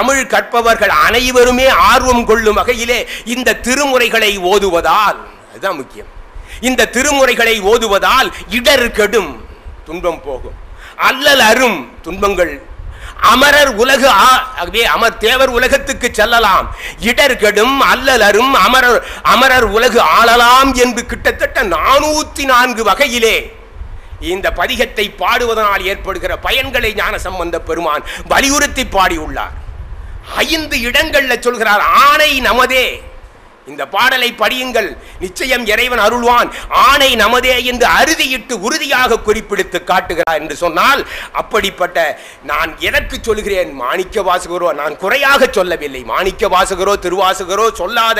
தமிழ் கற்பவர்கள் அனைவருமே ஆர்வம் கொள்ளும் வகையிலே இந்த திருமுறைகளை ஓதுவதால் அதுதான் முக்கியம். இந்த திருமுறைகளை ஓதுவதால் இடர் கெடும் துன்பம் போகும். அல்லல் அரும் துன்பங்கள். அமரர் உலகு ஆகவே அமர் தேவர் உலகத்துக்கு செல்லலாம். இடர் கெடும் அல்லல் அரும் அமரர் அமரர் உலகு ஆளலாம் என்று கிட்டத்தட்ட நானூத்தி நான்கு வகையிலே இந்த பதிகத்தை பாடுவதனால் ஏற்படுகிற பயன்களை ஞான சம்பந்த பெருமான் வலியுறுத்தி பாடியுள்ளார். ஐந்து இடங்கள்ல சொல்கிறார் ஆணை நமதே. இந்த பாடலை படியுங்கள். நிச்சயம் இறைவன் அருள்வான். ஆணை நமதே என்று அறுதியிட்டு உறுதியாக குறிப்பிடுத்து காட்டுகிறார் என்று சொன்னால் அப்படிப்பட்ட நான் எதற்கு சொல்கிறேன்? மாணிக்க வாசகரோ நான் குறையாக சொல்லவில்லை. மாணிக்க வாசகரோ திருவாசகரோ சொல்லாத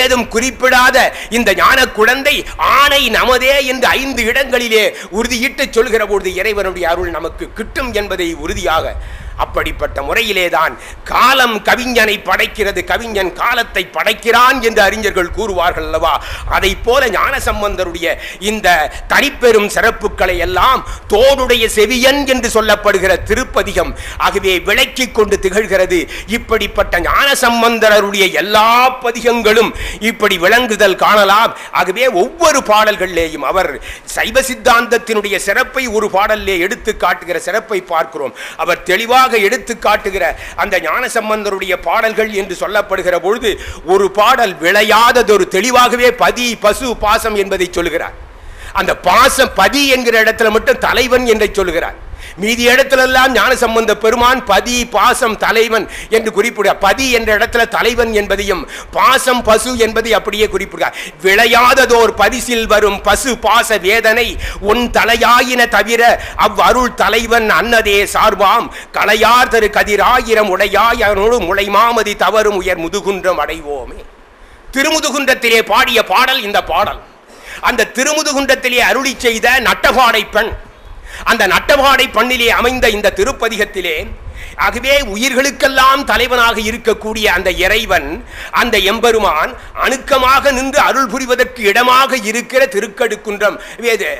ஏதும் குறிப்பிடாத இந்த ஞான குழந்தை ஆணை நமதே என்று ஐந்து இடங்களிலே உறுதியிட்டு சொல்கிற பொழுது இறைவனுடைய அருள் நமக்கு கிட்டும் என்பதை உறுதியாக அப்படிப்பட்ட முறையிலே தான் காலம் கவிஞனை படைக்கிறது. கவிஞன் காலத்தை படைக்கிறான் என்று அறிஞர்கள் கூறுவார்கள் அல்லவா? அதை போல ஞானசம்பந்தருடைய இந்த தனிப்பெரும் சிறப்புகளை எல்லாம் தோடுடைய செவியன் என்று சொல்லப்படுகிற திருப்பதிகம் ஆகவே விளக்கிக் கொண்டு திகழ்கிறது. இப்படிப்பட்ட ஞானசம்பந்தருடைய எல்லா பதிகங்களும் இப்படி விளங்குதல் காணலாம். ஆகவே ஒவ்வொரு பாடல்களிலேயும் அவர் சைவ சித்தாந்தத்தினுடைய சிறப்பை ஒரு பாடலிலே எடுத்து காட்டுகிற சிறப்பை பார்க்கிறோம். அவர் தெளிவாக எடுத்து காட்டுகிற அந்த ஞானசம்பந்தருடைய பாடல்கள் என்று சொல்லப்படுகிற பொழுது ஒரு பாடல் விளையாததொரு தெளிவாகவே பதி பசு பாசம் என்பதை சொல்கிறார். அந்த பாசம் பதி என்கிற இடத்துல மட்டும் தலைவன் என்றை சொல்கிறார். மீதி இடத்துல எல்லாம் ஞான சம்பந்த பெருமான் பதி பாசம் தலைவன் என்று குறிப்பிடுகிறார். பதி என்ற இடத்துல தலைவன் என்பதையும் பாசம் பசு என்பதை அப்படியே குறிப்பிடுகிறார். விளையாததோர் பரிசில் வரும் பசு பாச வேதனை உன் தலையாயின தவிர அவ்வருள் தலைவன் அன்னதே சார்பாம். களையார் தரு கதிராயிரம் உடையாய் அவனோடு முளைமாமதி தவறும் உயர் முதுகுன்றம் அடைவோமே. திருமுதுகுன்றத்திலே பாடிய பாடல் இந்த பாடல். அந்த திருமுதுகுன்றத்திலே அருளி செய்த நட்டபாடை பெண் அந்த நட்டபாடை பண்ணிலே அமைந்த இந்த திருப்பதிகத்திலே ஆகவே உயிர்களுக்கெல்லாம் தலைவனாக இருக்கக்கூடிய அந்த இறைவன் அந்த எம்பெருமான் அணுக்கமாக நின்று அருள் புரிவதற்கு இடமாக இருக்கிற திருக்கடுக்குன்றம் வேது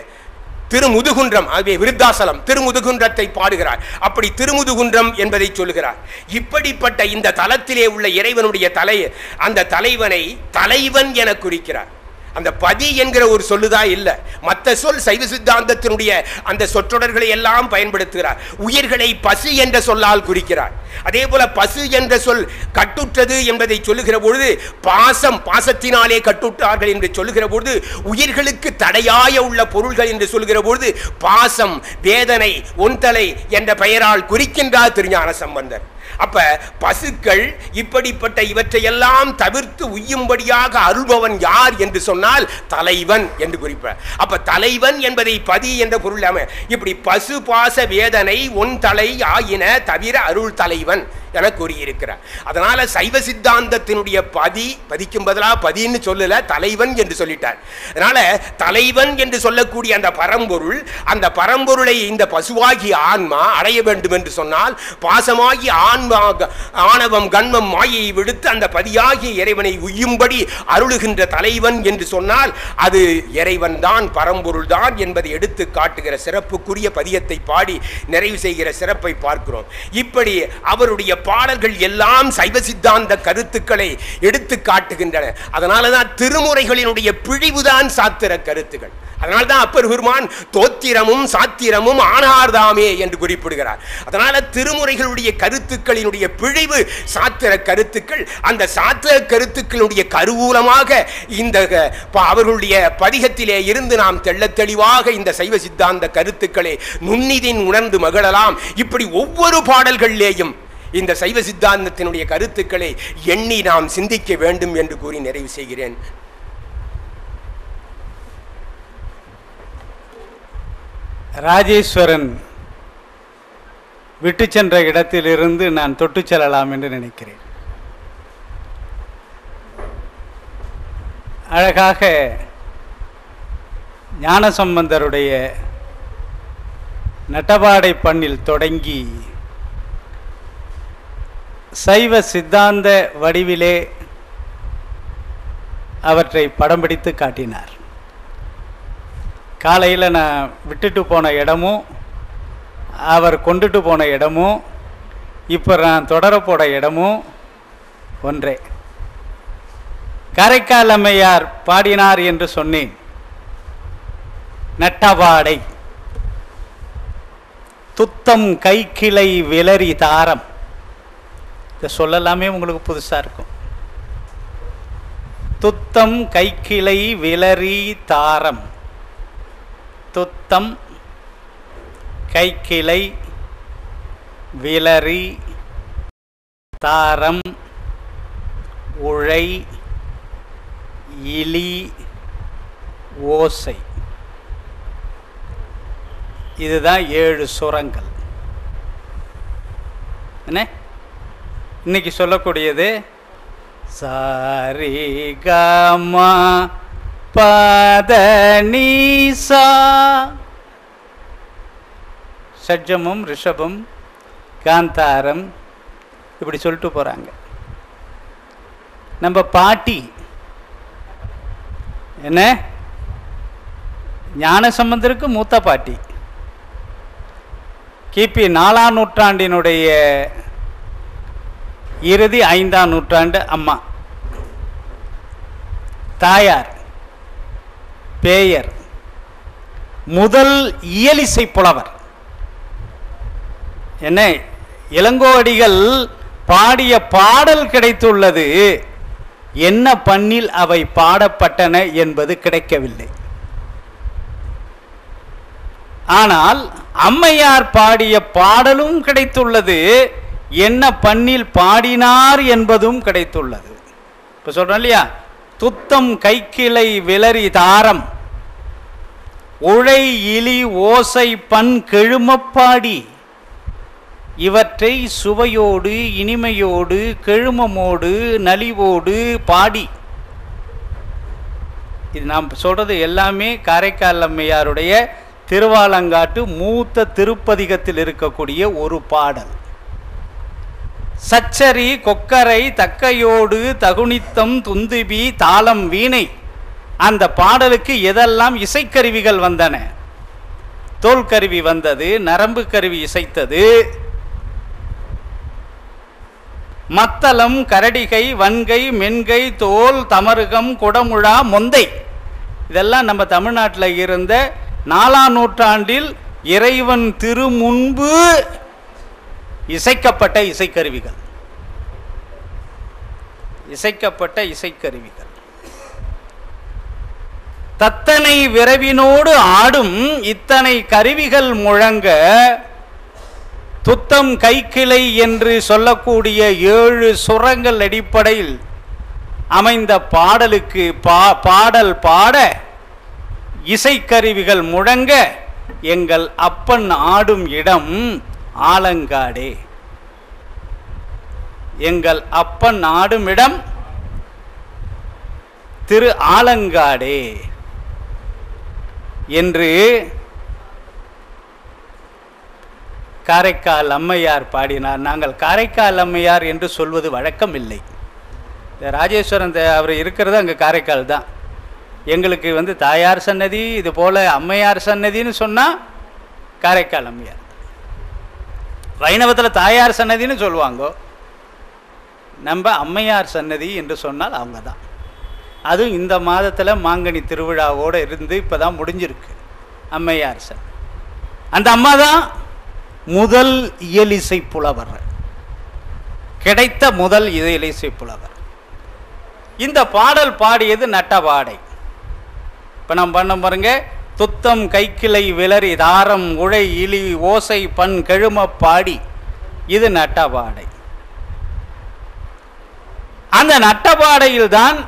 திருமுதுகுன்றம் ஆகவே விருத்தாசலம் திருமுதுகுன்றத்தை பாடுகிறார். அப்படி திருமுதுகுன்றம் என்பதை சொல்கிறார் இப்படிப்பட்ட இந்த தலத்திலே உள்ள இறைவனுடைய தலை அந்த தலைவனை தலைவன் என குறிக்கிறார். அந்த பதி என்கிற ஒரு சொல்லுதான் இல்லை. மற்ற சொல் சைவ சித்தாந்தத்தினுடைய அந்த சொற்றொடர்களை எல்லாம் பயன்படுத்துகிறார். உயிர்களை பசு என்ற சொல்லால் குறிக்கிறார். அதே போல பசு என்ற சொல் கட்டுற்றது என்பதை சொல்லுகிற பொழுது பாசம் பாசத்தினாலே கட்டுற்றார்கள் என்று சொல்லுகிற பொழுது உயிர்களுக்கு தடையாய உள்ள பொருள்கள் என்று சொல்லுகிற பொழுது பாசம் வேதனை ஒன்தலை என்ற பெயரால் குறிக்கின்றார் திருஞான சம்பந்தர். அப்ப பசுக்கள் இப்படிப்பட்ட இவற்றையெல்லாம் தவிர்த்து உய்யும்படியாக அருள்பவன் யார் என்று சொன்னால் தலைவன் என்று குறிப்பார் அப்ப தலைவன் என்பதை பதி என்ற பொருள் அமை- இப்படி பசு பாச வேதனை ஒன் தலை ஆயின தவிர அருள் தலைவன். என கூறியிருக்கிறார். அதனால சைவ சித்தாந்தத்தினுடைய பதி பதிக்கும் பதிலாக பதின்னு சொல்லல தலைவன் என்று சொல்லிட்டார். அதனால தலைவன் என்று சொல்லக்கூடிய அந்த பரம்பொருள் அந்த பரம்பொருளை இந்த பசுவாகி ஆன்மா அடைய வேண்டும் என்று சொன்னால் பாசமாகி ஆன்மா ஆணவம் கண்மம் மாயை விடுத்து அந்த பதியாகிய இறைவனை உய்யும்படி அருளுகின்ற தலைவன் என்று சொன்னால் அது இறைவன் தான் பரம்பொருள் தான் என்பதை எடுத்து காட்டுகிற சிறப்புக்குரிய பதியத்தை பாடி நிறைவு செய்கிற சிறப்பை பார்க்கிறோம். இப்படி அவருடைய பாடல்கள் எல்லாம் சைவ சித்தாந்த கருத்துக்களை எடுத்து காட்டுகின்றன. அதனால தான் திருமுறைகளினுடைய பிழிவுதான் சாத்திர கருத்துக்கள் அதனால தான் அப்பர் பெருமான் தோத்திரமும் சாத்திரமும் ஆனார்தாமே என்று குறிப்பிடுகிறார். அதனால திருமுறைகளுடைய கருத்துக்களினுடைய பிழிவு சாத்திர கருத்துக்கள் அந்த சாத்திர கருத்துக்களுடைய கருவூலமாக இந்த அவர்களுடைய பதிகத்திலே இருந்து நாம் தெள்ள தெளிவாக இந்த சைவ சித்தாந்த கருத்துக்களை நுண்ணிதின் உணர்ந்து மகிழலாம். இப்படி ஒவ்வொரு பாடல்களிலேயும் இந்த சைவ சித்தாந்தத்தினுடைய கருத்துக்களை எண்ணி நாம் சிந்திக்க வேண்டும் என்று கூறி நிறைவு செய்கிறேன். ராஜேஸ்வரன் விட்டு சென்ற இடத்திலிருந்து நான் தொட்டு செல்லலாம் என்று நினைக்கிறேன். அழகாக ஞானசம்பந்தருடைய நட்டபாடை பண்ணில் தொடங்கி சைவ சித்தாந்த வடிவிலே அவற்றை படம் பிடித்து காட்டினார். காலையில் நான் விட்டுட்டு போன இடமும் அவர் கொண்டுட்டு போன இடமும் இப்போ நான் தொடரப்போட இடமும் ஒன்றே. காரைக்கால் அம்மையார் பாடினார் என்று சொன்னேன். நட்டபாடை துத்தம் கைக்கிளை விலரி தாரம். இதை சொல்லலாமே உங்களுக்கு புதுசாக இருக்கும். துத்தம் கைக்கிளை விலரி தாரம். துத்தம் கைக்கிளை விலரி தாரம். உழை இலி ஓசை. இதுதான் ஏழு சுரங்கள். என்ன? இன்னைக்கு சொல்லக்கூடியது சாரி கமா பதனீசா ஷட்ஜமும் ரிஷபம் காந்தாரம் இப்படி சொல்லிட்டு போகிறாங்க நம்ம பாட்டி என்ன? ஞான சம்பந்தருக்கு மூத்த பாட்டி. கிபி நாலாம் நூற்றாண்டினுடைய இறுதி ஐந்தாம் நூற்றாண்டு அம்மா. தாயார் பேயர் முதல் இயலிசை புலவர். என்ன இளங்கோவடிகள் பாடிய பாடல் கிடைத்துள்ளது. என்ன பண்ணில் அவை பாடப்பட்டன என்பது கிடைக்கவில்லை. ஆனால் அம்மையார் பாடிய பாடலும் கிடைத்துள்ளது. என்ன பண்ணில் பாடினார் என்பதும் கிடைத்துள்ளது. இப்ப சொல்கிறோம் இல்லையா? துத்தம் கைக்கிளை விலரி தாரம். உழை இலி ஓசை பண் கெழுமப்பாடி இவற்றை சுவையோடு இனிமையோடு கெழுமமோடு நலிவோடு பாடி. இது நாம் சொல்றது எல்லாமே காரைக்கால் அம்மையாருடைய திருவாலங்காட்டு மூத்த திருப்பதிகத்தில் இருக்கக்கூடிய ஒரு பாடல். சச்சரி கொக்கரை தக்கையோடு தகுனித்தம் துந்துபி தாளம் வீணை. அந்த பாடலுக்கு எதெல்லாம் இசைக்கருவிகள் வந்தன? தோல் கருவி வந்தது நரம்பு கருவி இசைத்தது. மத்தளம் கரடிகை வன்கை மென்கை தோல் தமருகம் குடமுழா மொந்தை. இதெல்லாம் நம்ம தமிழ்நாட்டில் இருந்த நாலாம் நூற்றாண்டில் இறைவன் திருமுன்பு இசைக்கப்பட்ட இசைக்கருவிகள். இசைக்கப்பட்ட இசைக்கருவிகள். தத்தனை விரவினோடு ஆடும் இத்தனை கருவிகள் முழங்க துத்தம் கைக்கிளை என்று சொல்லக்கூடிய ஏழு சுரங்கள் அடிப்படையில் அமைந்த பாடலுக்கு பா பாடல் பாட இசைக்கருவிகள் முழங்க எங்கள் அப்பன் ஆடும் இடம் ஆலங்காடே. எங்கள் அப்பன் நாடுமிடம் திரு ஆலங்காடே என்று காரைக்கால் அம்மையார் பாடினார். நாங்கள் காரைக்கால் அம்மையார் என்று சொல்வது வழக்கம் இல்லை இந்த ராஜேஸ்வரன் அவர் இருக்கிறது அங்கே காரைக்கால் தான். எங்களுக்கு வந்து தாயார் சன்னதி இது போல் அம்மையார் சன்னதின்னு சொன்னால் காரைக்கால் அம்மையார். வைணவத்தில் தாயார் சன்னதின்னு சொல்லுவாங்க. நம்ம அம்மையார் சன்னதி என்று சொன்னால் அவங்க தான் அதுவும் இந்த மாதத்தில் மாங்கனி திருவிழாவோடு இருந்து இப்போ தான் முடிஞ்சிருக்கு. அம்மையார் சன் அந்த அம்மா தான் முதல் இயலிசை புலவர். கிடைத்த முதல் இயலிசை புலவர். இந்த பாடல் பாடியது நட்டபாடை இப்போ நம்ம பண்ண பாருங்க துத்தம் கைக்கிளை விளறி தாரம் உழை இலி ஓசை பண் கெழும பாடி. இது நட்டபாடை. அந்த நட்டபாடையில் தான்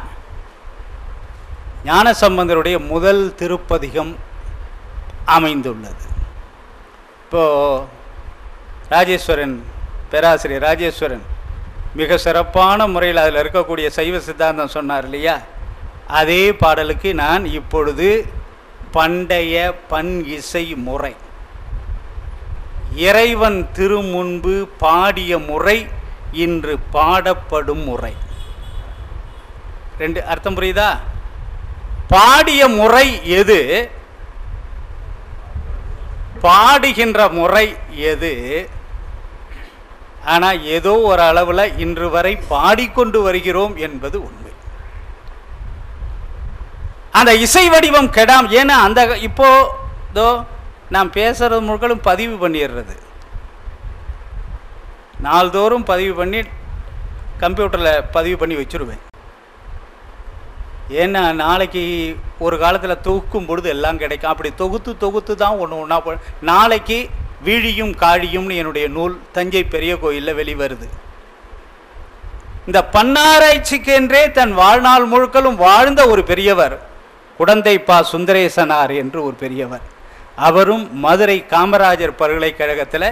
ஞானசம்பந்தருடைய முதல் திருப்பதிகம் அமைந்துள்ளது. இப்போ ராஜேஸ்வரன் பேராசிரியர் ராஜேஸ்வரன் மிக சிறப்பான முறையில் அதில் இருக்கக்கூடிய சைவ சித்தாந்தம் சொன்னார் இல்லையா? அதே பாடலுக்கு நான் இப்பொழுது பண்டைய பண் இசை முறை. இறைவன் திருமுன்பு பாடிய முறை இன்று பாடப்படும் முறை. ரெண்டு அர்த்தம் புரியுதா? பாடிய முறை எது? பாடுகின்ற முறை எது? ஆனால் ஏதோ ஒரு அளவில் இன்று வரை பாடிக்கொண்டு வருகிறோம் என்பது உண்மை. அந்த இசை வடிவம் கெடாம். ஏன்னா அந்த இப்போ இதோ பேசுகிறது பேசுறது முழுக்களும் பதிவு பண்ணிடுறது. நாள்தோறும் பதிவு பண்ணி கம்ப்யூட்டரில் பதிவு பண்ணி வச்சுருவேன். ஏன்னா நாளைக்கு ஒரு காலத்தில் தொகுக்கும் பொழுது எல்லாம் கிடைக்கும். அப்படி தொகுத்து தொகுத்து தான் ஒன்று ஒன்றா போ நாளைக்கு வீழியும் காழியும்னு என்னுடைய நூல் தஞ்சை பெரிய கோயிலில் வெளிவருது. இந்த பன்னாராய்ச்சிக்கென்றே தன் வாழ்நாள் முழுக்களும் வாழ்ந்த ஒரு பெரியவர். குடந்தை பா சுந்தரேசனார் என்று ஒரு பெரியவர். அவரும் மதுரை காமராஜர் பல்கலைக்கழகத்தில்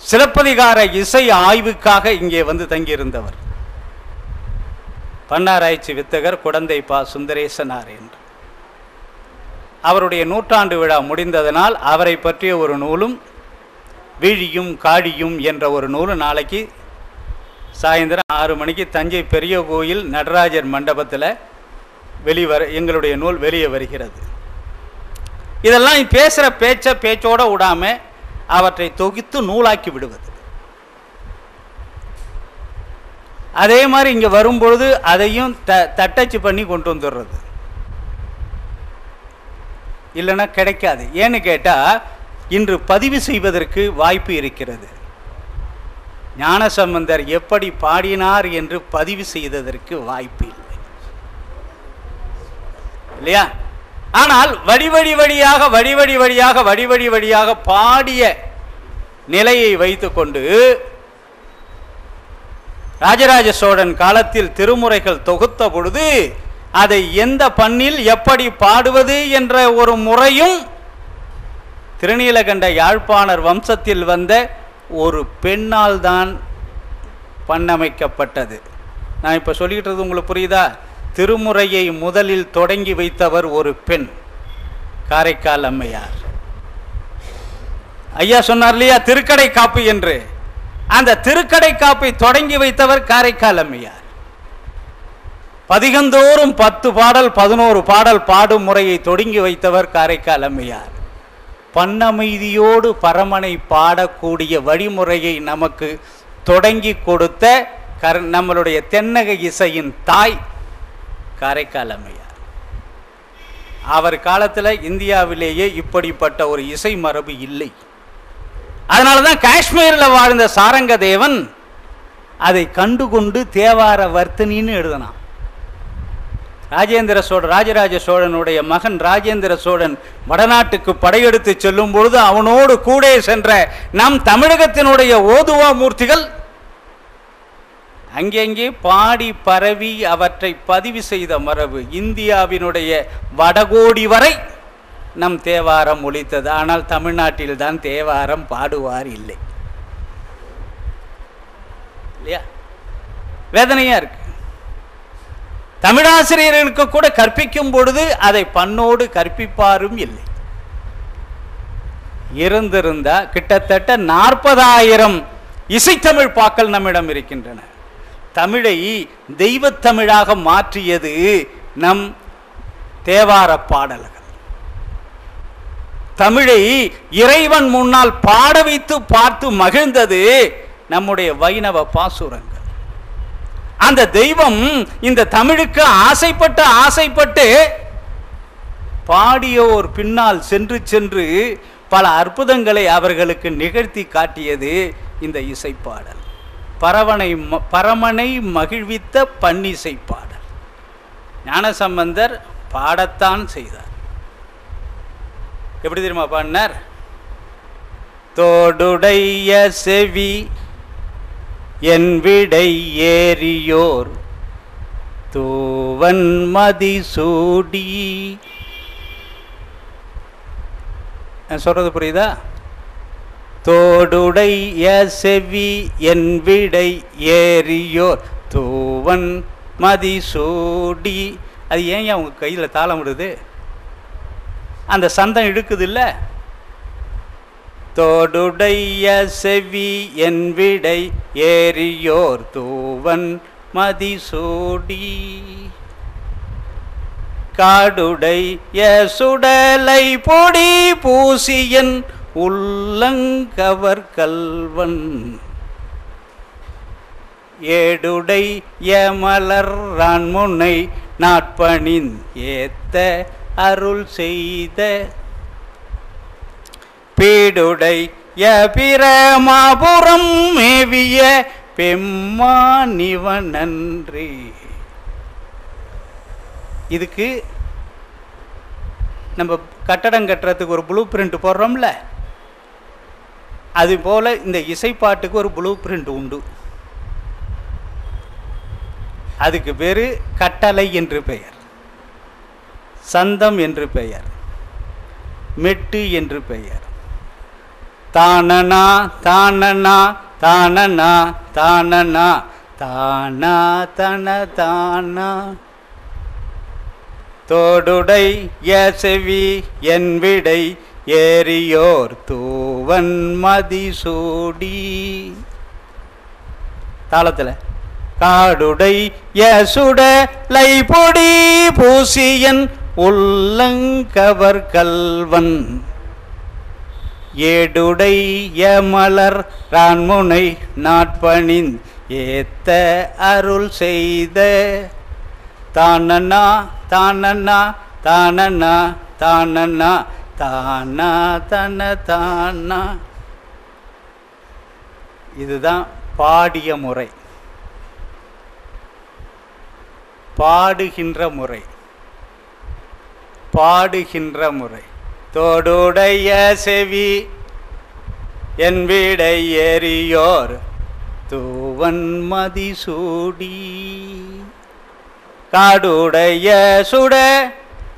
சிலப்பதிகார இசை ஆய்வுக்காக இங்கே வந்து தங்கியிருந்தவர். பன்னாராய்ச்சி வித்தகர் குடந்தை பா சுந்தரேசனார் என்று. அவருடைய நூற்றாண்டு விழா முடிந்ததனால் அவரை பற்றிய ஒரு நூலும் வீழியும் காழியும் என்ற ஒரு நூலும் நாளைக்கு சாயந்தரம் ஆறு மணிக்கு தஞ்சை பெரிய கோயில் நடராஜர் மண்டபத்தில் வெளிவர எங்களுடைய நூல் வெளியே வருகிறது. இதெல்லாம் பேசுகிற பேச்சை பேச்சோட விடாம அவற்றை தொகுத்து நூலாக்கி விடுவது. அதே மாதிரி இங்கே வரும்பொழுது அதையும் த தட்டச்சு பண்ணி கொண்டு வந்துடுறது. இல்லைன்னா கிடைக்காது. ஏன்னு கேட்டால் இன்று பதிவு செய்வதற்கு வாய்ப்பு இருக்கிறது. ஞானசம்பந்தர் எப்படி பாடினார் என்று பதிவு செய்ததற்கு வாய்ப்பு இல்லை இல்லையா? ஆனால் வடிவடி வழியாக வடிவடி வழியாக வடிவடி வழியாக பாடிய நிலையை வைத்துக்கொண்டு ராஜராஜ சோழன் காலத்தில் திருமுறைகள் தொகுத்த பொழுது அதை எந்த பண்ணில் எப்படி பாடுவது என்ற ஒரு முறையும் திருநீலகண்ட யாழ்ப்பாணர் வம்சத்தில் வந்த ஒரு பெண்ணால் தான் பண்ணமைக்கப்பட்டது. நான் இப்போ சொல்லிக்கிட்டது உங்களுக்கு புரியுதா? திருமுறையை முதலில் தொடங்கி வைத்தவர் ஒரு பெண் காரைக்கால் அம்மையார். ஐயா சொன்னார் இல்லையா திருக்கடை காப்பு என்று. அந்த திருக்கடை காப்பை தொடங்கி வைத்தவர் காரைக்கால் அம்மையார். பதிகந்தோறும் பத்து பாடல் பதினோரு பாடல் பாடும் முறையை தொடங்கி வைத்தவர் காரைக்கால் அம்மையார். பன்னமைதியோடு பரமனை பாடக்கூடிய வழிமுறையை நமக்கு தொடங்கி கொடுத்த கர் நம்மளுடைய தென்னக இசையின் தாய் காரைக்கால் அம்மையார் அவர் காலத்தில் இந்தியாவிலேயே இப்படிப்பட்ட ஒரு இசை மரபு இல்லை. அதனால தான் காஷ்மீரில் வாழ்ந்த சாரங்க தேவன் அதை கண்டுகொண்டு தேவார வர்த்தனின்னு எழுதினான். ராஜேந்திர சோழன் ராஜராஜ சோழனுடைய மகன் ராஜேந்திர சோழன் வடநாட்டுக்கு படையெடுத்து செல்லும் பொழுது அவனோடு கூட சென்ற நம் தமிழகத்தினுடைய ஓதுவா மூர்த்திகள் அங்கெங்கே பாடி பரவி அவற்றை பதிவு செய்த மரபு இந்தியாவினுடைய வடகோடி வரை நம் தேவாரம் ஒழித்தது. ஆனால் தமிழ்நாட்டில்தான் தேவாரம் பாடுவார் இல்லை. இல்லையா? வேதனையா இருக்கு. தமிழாசிரியர்களுக்கு கூட கற்பிக்கும் பொழுது அதை பண்ணோடு கற்பிப்பாரும் இல்லை. இருந்திருந்தால் கிட்டத்தட்ட நாற்பதாயிரம் இசைத்தமிழ் பாக்கள் நம்மிடம் இருக்கின்றன. தமிழை தெய்வத்தமிழாக மாற்றியது நம் தேவார பாடல்கள் தமிழை இறைவன் முன்னால் பாட வைத்து பார்த்து மகிழ்ந்தது நம்முடைய வைணவ பாசுரங்கள். அந்த தெய்வம் இந்த தமிழுக்கு ஆசைப்பட்டு ஆசைப்பட்டு பாடியோர் பின்னால் சென்று சென்று பல அற்புதங்களை அவர்களுக்கு நிகழ்த்தி காட்டியது இந்த இசைப்பாடல் பரவனை ம- பரமனை மகிழ்வித்த பன்னிசை பாடல். ஞானசம்பந்தர் பாடத்தான் செய்தார். எப்படி தெரியுமா பாடினார்? தோடுடைய செவி என் விடை ஏறியோர் தூவன் மதி சூடி. நான் சொல்றது புரியுதா? தோடுடைய செவி என் விடை ஏறியோர். தூவன் மதி சூடி அது ஏன் அவங்க கையில் தாளம் விடுது? அந்த சந்தம் இழுக்குது இல்லை தோடுடைய செவி என் விடை ஏறியோர். தூவன் மதிசூடி. காடுடைய சுடலை பொடி பூசியன் உள்ளங்கவர் கல்வன் ஏடுடை யமலர் முனை நாட்பணின் ஏத்த அருள் செய்த. பீடுடை பிரமாபுரம் மேவிய பெம்மானிவனன்றி. இதுக்கு நம்ம கட்டடம் கட்டுறதுக்கு ஒரு ப்ளூ பிரிண்ட் போடுறோம்ல. அதுபோல் இந்த இசைப்பாட்டுக்கு ஒரு ப்ளூ பிரிண்ட் உண்டு. அதுக்கு பேர் கட்டளை என்று பெயர். சந்தம் என்று பெயர். மெட்டு என்று பெயர். தானனா தானனா தானனா தானனா தானா தன தானா. தோடுடை யசவி என் விடை ஏரியோர் தூவன் மதிசூடி. தாளத்தில். காடுடை யசுட லைபொடி பூசியன் உள்ளங்கவர் கல்வன். ஏடுடை யமலர் ரான்முனை நாட்பணின் ஏத்த அருள் செய்த. தானண்ணா தானண்ணா தானண்ணா தானண்ணா தானா தன தானா. இதுதான் பாடிய முறை. பாடுகின்ற முறை. பாடுகின்ற முறை. தோடுடைய செவி என் வீடை எரியோர் தூவன் மதிசூடி. காடுடைய சுட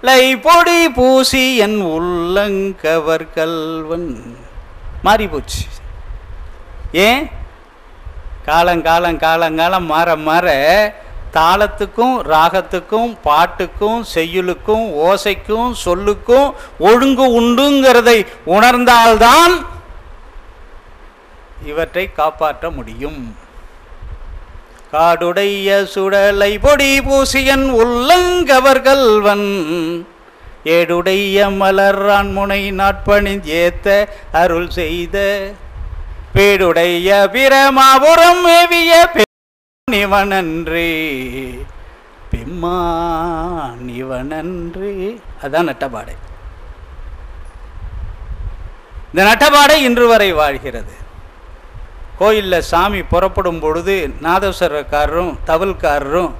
லை பொடி பூசி என் உள்ளங்கவர் கல்வன். மாறி போச்சு. ஏன்? காலங்காலம் காலங்காலம் மாற மாற தாளத்துக்கும் ராகத்துக்கும் பாட்டுக்கும் செய்யுளுக்கும் ஓசைக்கும் சொல்லுக்கும் ஒழுங்கு உண்டுங்கிறதை உணர்ந்தால்தான் இவற்றை காப்பாற்ற முடியும். காடுடைய சுடலை பொடி பூசியன் உள்ளங்கவர்கள்வன். ஏடுடைய மலரான் முனை நாட்பணி ஏத்த அருள் செய்த. பேடுடைய பிரமாபுரம் மேவிய நிவனன்றே பெம்மானிவனன்றே. அதான் நட்டபாடை. இந்த நட்டபாடை இன்று வரை வாழ்கிறது. கோயிலில் சாமி புறப்படும் பொழுது நாதஸ்வரக்காரரும் தவல்காரரும்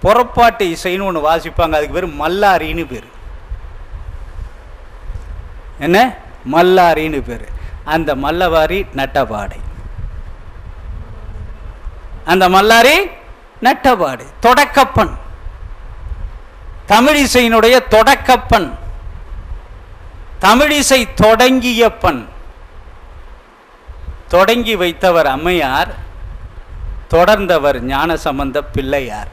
புறப்பாட்டு இசைன்னு ஒன்று வாசிப்பாங்க. அதுக்கு பேர் மல்லாரின்னு பேர். என்ன? மல்லாரின்னு பேர். அந்த மல்லவாரி நட்டபாடை அந்த மல்லாரி நட்டபாடை தொடக்கப்பன். தமிழிசையினுடைய தொடக்கப்பன். தமிழிசை தொடங்கிய பண் தொடங்கி வைத்தவர் அம்மையார் தொடர்ந்தவர் ஞானசம்பந்த பிள்ளையார்.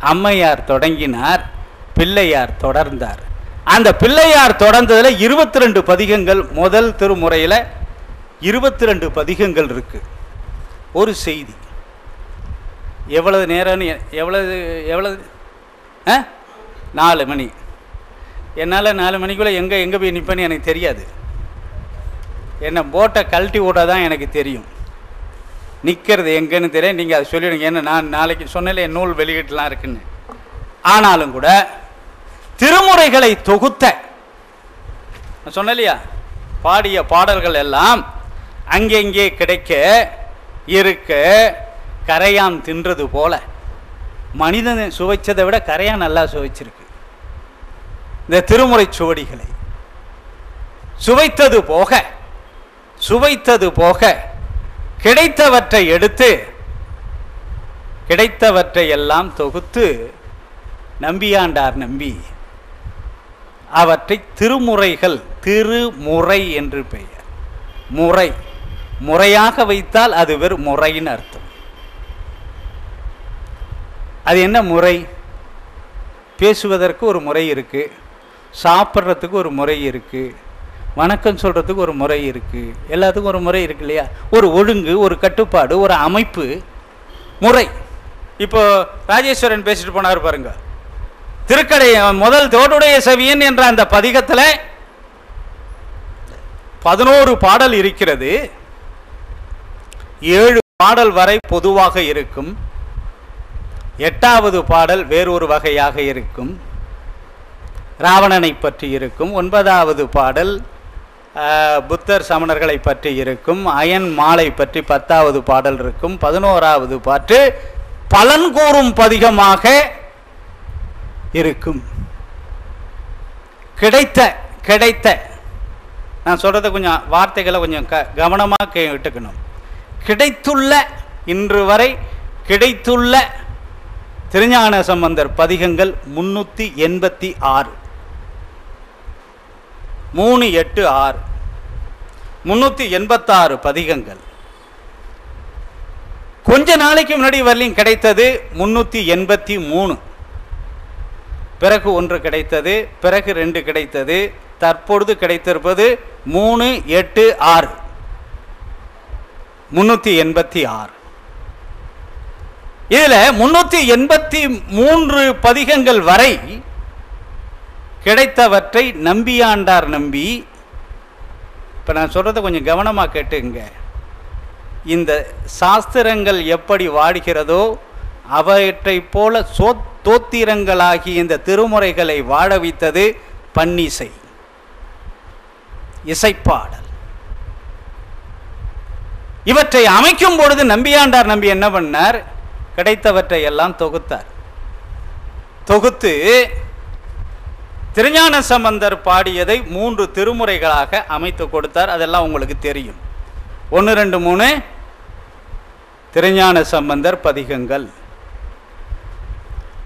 அம்மையார் தொடங்கினார் பிள்ளையார் தொடர்ந்தார். அந்த பிள்ளையார் தொடர்ந்ததில் இருபத்தி ரெண்டு பதிகங்கள் முதல் திருமுறையில் இருபத்தி ரெண்டு பதிகங்கள் இருக்கு. ஒரு செய்தி. எவ்வளவு நேரம்னு எ- எவ்வளவு எவ்வளவு ஆ? நாலு மணி. என்னால் நாலு மணிக்குள்ளே எங்கே எங்கே போய் நிற்பேன்னு எனக்கு தெரியாது. என்னை போட்டை கழட்டி விட தான் எனக்கு தெரியும். நிற்கிறது எங்கன்னு தெரியும் நீங்கள் அதை சொல்லிவிடுங்க ஏன்னா நான் நாளைக்கு சொன்னல என் நூல் வெளியீட்டுலாம் இருக்குன்னு. ஆனாலும் கூட திருமுறைகளை தொகுத்த நான் சொன்னலையா பாடிய பாடல்கள் எல்லாம் அங்கெங்கே கிடைக்க இருக்க கரையான் தின்றது போல. மனிதன் சுவைச்சதை விட கரையான் நல்லா சுவைச்சிருக்கு. இந்த திருமுறை சுவடிகளை சுவைத்தது போக சுவைத்தது போக கிடைத்தவற்றை எடுத்து கிடைத்தவற்றை எல்லாம் தொகுத்து நம்பியாண்டார் நம்பி. அவற்றை திருமுறைகள் திருமுறை என்று பெயர். முறை. முறையாக வைத்தால் அது வெறும் முறைன்னு அர்த்தம். அது என்ன முறை? பேசுவதற்கு ஒரு முறை இருக்குது சாப்பிட்றதுக்கு ஒரு முறை இருக்குது வணக்கம் சொல்கிறதுக்கு ஒரு முறை இருக்குது எல்லாத்துக்கும் ஒரு முறை இருக்கு இல்லையா? ஒரு ஒழுங்கு ஒரு கட்டுப்பாடு ஒரு அமைப்பு முறை. இப்போ ராஜேஸ்வரன் பேசிட்டு போனார் பாருங்க. திருக்கடை முதல் தோடுடைய செவியன் என்ற அந்த பதிகத்தில் பதினோரு பாடல் இருக்கிறது. ஏழு பாடல் வரை பொதுவாக இருக்கும். எட்டாவது பாடல் வேறொரு வகையாக இருக்கும். ராவணனை பற்றி இருக்கும். ஒன்பதாவது பாடல் புத்தர் சமணர்களை பற்றி இருக்கும் அயன் மாலை பற்றி பத்தாவது பாடல் இருக்கும் பதினோராவது பாட்டு பலன் கூறும் பதிகமாக இருக்கும். கிடைத்த கிடைத்த. நான் சொல்றத கொஞ்சம் வார்த்தைகளை கொஞ்சம் க கவனமாக கேட்டுக்கணும் கிடைத்துள்ள இன்று வரை கிடைத்துள்ள திருஞான சம்பந்தர் பதிகங்கள் முன்னூற்றி எண்பத்தி ஆறு. மூணு எட்டு ஆறு. முன்னூற்றி எண்பத்தாறு பதிகங்கள். கொஞ்ச நாளைக்கு முன்னாடி வரலையும் கிடைத்தது முன்னூற்றி எண்பத்தி மூணு. பிறகு ஒன்று கிடைத்தது பிறகு ரெண்டு கிடைத்தது தற்பொழுது கிடைத்திருப்பது மூணு எட்டு ஆறு. முன்னூற்றி எண்பத்தி ஆறு. இதில் முன்னூற்றி எண்பத்தி மூன்று பதிகங்கள் வரை கிடைத்தவற்றை நம்பியாண்டார் நம்பி. இப்போ நான் சொல்கிறத கொஞ்சம் கவனமாக கேட்டுங்க இந்த சாஸ்திரங்கள் எப்படி வாடுகிறதோ அவற்றைப் போல சோ தோத்திரங்களாகி இந்த திருமுறைகளை வாழ வைத்தது பன்னிசை. இசைப்பாடல். இவற்றை அமைக்கும் பொழுது நம்பியாண்டார் நம்பி என்ன பண்ணார்? கிடைத்தவற்றை எல்லாம் தொகுத்தார். தொகுத்து திருஞான சம்பந்தர் பாடியதை மூன்று திருமுறைகளாக அமைத்து கொடுத்தார். அதெல்லாம் உங்களுக்கு தெரியும். ஒன்று ரெண்டு மூணு. திருஞான சம்பந்தர் பதிகங்கள்.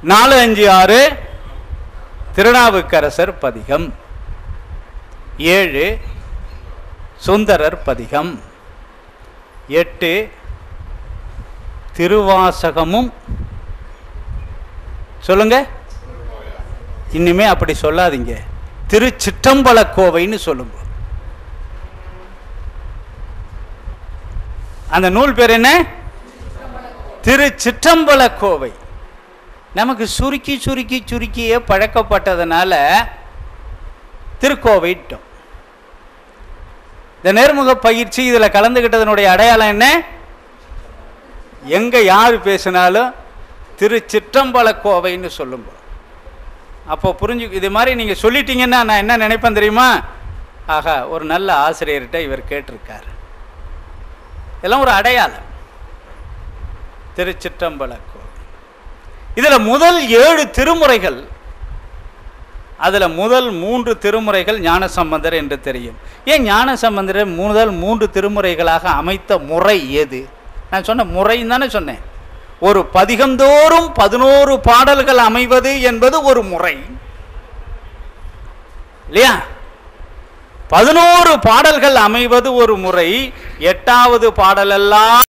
நாலு அஞ்சு ஆறு. திருநாவுக்கரசர் பதிகம். ஏழு. சுந்தரர் பதிகம். எட்டு. திருவாசகமும். சொல்லுங்கள் இனிமே அப்படி சொல்லாதீங்க. திருச்சிற்றம்பல கோவைன்னு சொல்லுங்க அந்த நூல் பேர் என்ன? திருச்சிற்றம்பல கோவை. நமக்கு சுருக்கி சுருக்கி சுருக்கியே பழக்கப்பட்டதுனால திருக்கோவைட்டோம் இந்த நேர்முக பயிற்சி இதில் கலந்துக்கிட்டதனுடைய அடையாளம் என்ன? எங்க யார் பேசினாலும் திருச்சிற்றம்பல கோவைன்னு சொல்லும்போது. அப்போ புரிஞ்சு இது மாதிரி நீங்கள் சொல்லிட்டீங்கன்னா நான் என்ன நினைப்பேன் தெரியுமா? ஆகா ஒரு நல்ல ஆசிரியர்கிட்ட இவர் கேட்டிருக்கார். இதெல்லாம் ஒரு அடையாளம். திருச்சிற்றம்பலக்கோ இதில் முதல் ஏழு திருமுறைகள் அதில் முதல் மூன்று திருமுறைகள் ஞானசம்பந்தர் என்று தெரியும். ஏன் ஞானசம்பந்தர் முதல் மூன்று திருமுறைகளாக அமைத்த முறை எது? நான் சொன்ன முறைன்னு தானே சொன்னேன். ஒரு பதிகந்தோறும் பதினோரு பாடல்கள் அமைவது என்பது ஒரு முறை. இல்லையா? பதினோரு பாடல்கள் அமைவது ஒரு முறை எட்டாவது பாடலெல்லாம்